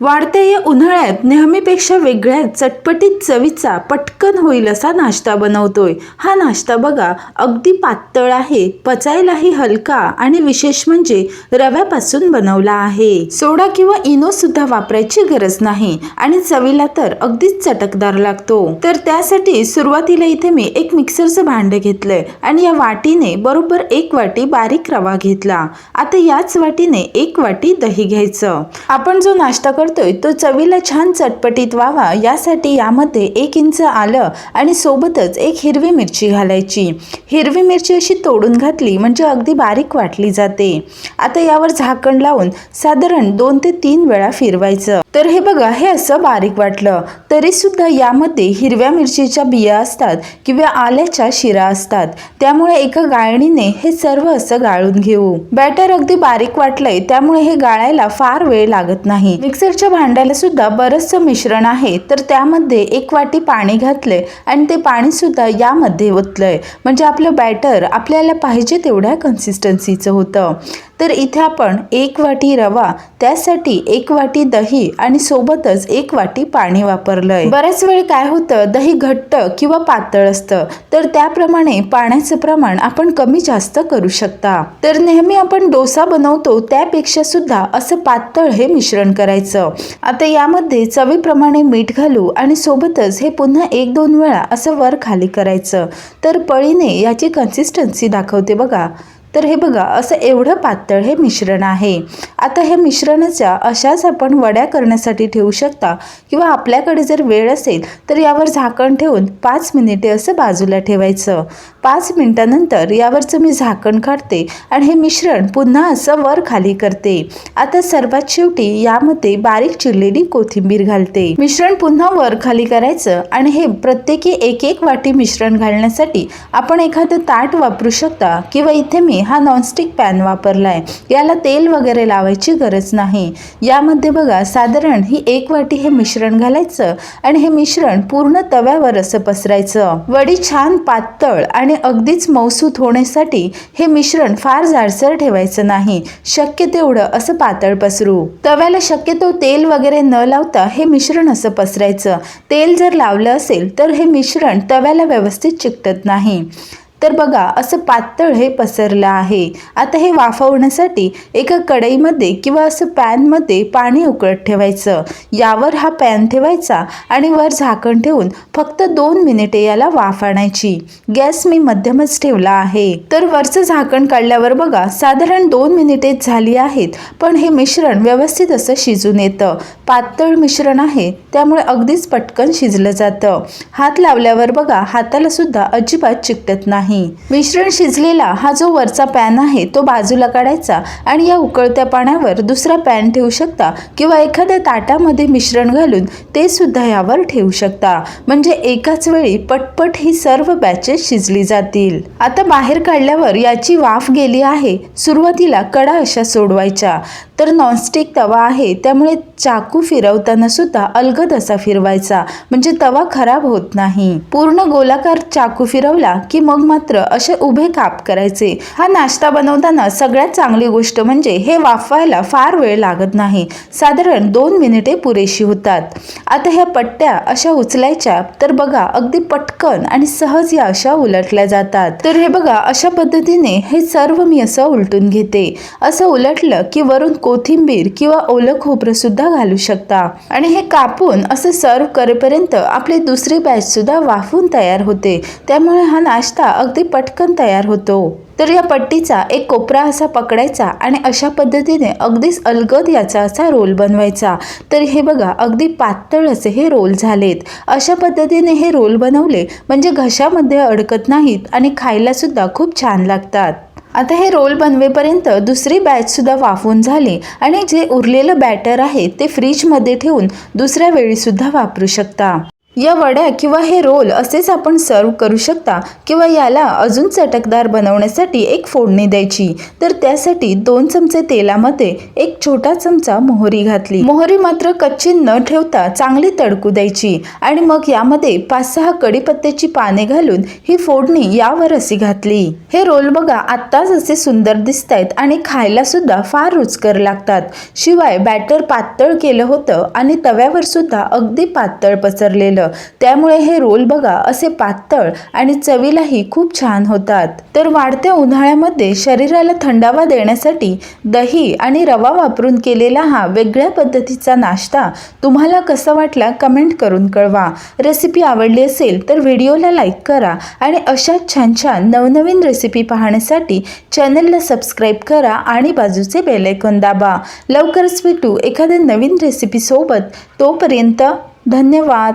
वाढते या उन्हाळ्यात नेहमीपेक्षा वेगळ्या चटपटीत चवीचा पटकन होईल असा नाश्ता बनवतोय. हा नाश्ता बघा अगदी पातळ आहे पचायलाही हलका आणि विशेष म्हणजे रव्यापासून बनवला आहे. सोडा किंवा इनो सुद्धा वापरायची गरज नाही आणि चवीला तर अगदीच चटकदार लागतो. तर त्यासाठी सुरुवातीला इथे मी एक मिक्सरचं भांडं घेतलंय आणि या वाटीने बरोबर एक वाटी बारीक रवा घेतला. आता याच वाटीने एक वाटी दही घ्यायचं. आपण जो नाश्ता करतोय तो चवीला छान चटपटीत व्हावा यासाठी यामध्ये एक इंच आलं आणि सोबतच एक हिरवी मिरची घालायची. हिरवी मिरची अशी तोडून घातली म्हणजे अगदी बारीक वाटली जाते. आता यावर झाकण लावून साधारण दोन ते तीन वेळा फिरवायचं. तर हे बघा हे असं बारीक वाटलं. तरी सुद्धा यामध्ये हिरव्या मिरचीच्या बिया असतात किंवा आल्याच्या शिरा असतात. त्यामुळे एका गाळणीने हे सर्व असं गाळून घेऊ. बॅटर अगदी बारीक वाटलंय त्यामुळे हे गाळायला फार वेळ लागत नाही. मिक्सरच्या भांड्याला सुद्धा बरंचसं मिश्रण आहे. तर त्यामध्ये एक वाटी पाणी घातलंय आणि ते पाणी सुद्धा यामध्ये ओतलंय. म्हणजे आपलं बॅटर आपल्याला पाहिजे तेवढ्या कन्सिस्टन्सीचं होतं. तर इथे आपण एक वाटी रवा त्यासाठी एक वाटी दही आणि सोबतच एक वाटी पाणी वापरलंय. बऱ्याच वेळ काय होतं दही घट्ट किंवा पातळ असतं. तर त्याप्रमाणे पाण्याचं प्रमाण आपण कमी जास्त करू शकता. तर नेहमी आपण डोसा बनवतो त्यापेक्षा सुद्धा असं पातळ हे मिश्रण करायचं. आता यामध्ये चवीप्रमाणे मीठ घालू आणि सोबतच हे पुन्हा एक दोन वेळा असं वर खाली करायचं. तर पळीने याची कन्सिस्टन्सी दाखवते बघा. तर हे बघा असं एवढं पातळ हे मिश्रण आहे. आता हे मिश्रणाच्या अशाच आपण वड्या करण्यासाठी ठेवू शकता किंवा आपल्याकडे जर वेळ असेल तर यावर झाकण ठेवून पाच मिनिटे असं बाजूला ठेवायचं. पाच मिनिटानंतर यावरचं मी झाकण काढते आणि हे मिश्रण पुन्हा असं वर खाली करते. आता सर्वात शेवटी यामध्ये बारीक चिरलेली कोथिंबीर घालते. मिश्रण पुन्हा वर खाली करायचं आणि हे प्रत्येकी एक एक वाटी मिश्रण घालण्यासाठी आपण एखादं ताट वापरू शकता किंवा इथे मी हा नॉनस्टिक पॅन वापरला आहे याला तेल वगैरे लावायची गरज नाही. यामध्ये बघा साधारण ही एक वाटी हे मिश्रण घालायचं आणि हे मिश्रण पूर्ण तव्यावर असं पसरायचं. वडी छान पातळ आणि अगदीच मौसूत होण्यासाठी हे मिश्रण फार जाडसर ठेवायचं नाही. शक्य तेवढं असं पातळ पसरू. तव्याला शक्यतो तेल वगैरे न लावता हे मिश्रण असं पसरायचं. तेल जर लावलं असेल तर हे मिश्रण तव्याला व्यवस्थित चिकटत नाही. तर बघा असं पातळ हे पसरलं आहे. आता हे वाफवण्यासाठी एका कढईमध्ये किंवा असं पॅनमध्ये पाणी उकळत ठेवायचं. यावर हा पॅन ठेवायचा आणि वर झाकण ठेवून फक्त दोन मिनिटे याला वाफ आणायची. गॅस मी मध्यमच ठेवला आहे. तर वरचं झाकण काढल्यावर बघा साधारण दोन मिनिटेच झाली आहेत पण हे मिश्रण व्यवस्थित असं शिजून येतं. पातळ मिश्रण आहे त्यामुळे अगदीच पटकन शिजलं जातं. हात लावल्यावर बघा हाताला सुद्धा अजिबात चिकटत नाही. मिश्रण शिजलेला हा जो वरचा पॅन आहे तो बाजूला काढायचा आणि या उकळत्या पाण्यावर दुसरा पॅन ठेवू शकता किंवा एखाद्या ताटामध्ये मिश्रण घालून ते सुद्धा यावर ठेवू शकता. म्हणजे एकाच वेळी पटपट ही सर्व बॅचेस शिजली जातील. आता बाहेर काढल्यावर याची वाफ गेली आहे. सुरुवातीला कडा अशा सोडवायच्या. तर नॉनस्टिक तवा आहे. त्यामुळे चाकू फिरवताना सुद्धा अलगद असा फिरवायचा. म्हणजे तवा खराब होत नाही. पूर्ण गोलाकार चाकू फिरवला की मग मात्र असे उभे काप करायचे. हा नाश्ता बनवताना सगळ्यात चांगली गोष्ट म्हणजे हे वाफवायला फार वेळ लागत नाही. साधारण दोन मिनिटे पुरेशी होतात. आता ह्या पट्ट्या अशा उचलायच्या तर बघा अगदी पटकन आणि सहज या अशा उलटल्या जातात. तर हे बघा अशा पद्धतीने हे सर्व मी असं उलटून घेते. असं उलटलं की वरून कोथिंबीर किंवा ओलं खोबरं सुद्धा घालू शकता. आणि हे कापून असं सर्व करेपर्यंत आपली दुसरी बॅच सुद्धा वाफून तयार होते. त्यामुळे हा नाश्ता अगदी पटकन तयार होतो. तर या पट्टीचा एक कोपरा असा पकडायचा आणि अशा पद्धतीने अगदीच अलगद याचा असा रोल बनवायचा. तर हे बघा अगदी पातळ असे हे रोल झालेत. अशा पद्धतीने हे रोल बनवले म्हणजे घशामध्ये अडकत नाहीत आणि खायलासुद्धा खूप छान लागतात. आता हे रोल बनवेपर्यंत दुसरी बॅचसुद्धा वाफून वाफवून झाली आणि जे उरलेलं बॅटर आहे ते फ्रीजमध्ये ठेवून दुसऱ्या वेळीसुद्धा वापरू शकता. या वड्या किंवा हे रोल असेच आपण सर्व करू शकता किंवा याला अजून चटकदार बनवण्यासाठी एक फोडणी द्यायची. तर त्यासाठी दोन चमचे तेलामध्ये एक छोटा चमचा मोहरी घातली. मोहरी मात्र कच्ची न ठेवता चांगली तडकू द्यायची. आणि मग यामध्ये पाच सहा कडीपत्त्याची पाने घालून ही फोडणी यावर अशी घातली. हे रोल बघा आत्ताच असे सुंदर दिसत आहेत आणि खायला सुद्धा फार रुचकर लागतात. शिवाय बॅटर पातळ केलं होतं आणि तव्यावर सुद्धा अगदी पातळ पसरलेलं. त्यामुळे हे रोल बघा असे पातळ आणि चवीलाही खूप छान होतात. तर वाढत्या उन्हाळ्यामध्ये शरीराला थंडावा देण्यासाठी दही आणि रवा वापरून केलेला हा वेगळ्या पद्धतीचा नाश्ता तुम्हाला कसा वाटला कमेंट करून कळवा. रेसिपी आवडली असेल तर व्हिडिओला लाईक करा आणि अशाच छान छान नवनवीन रेसिपी पाहण्यासाठी चॅनलला सबस्क्राईब करा आणि बाजूचे बेलायकॉन दाबा. लवकरच भेटू एखाद्या नवीन रेसिपीसोबत तोपर्यंत धन्यवाद.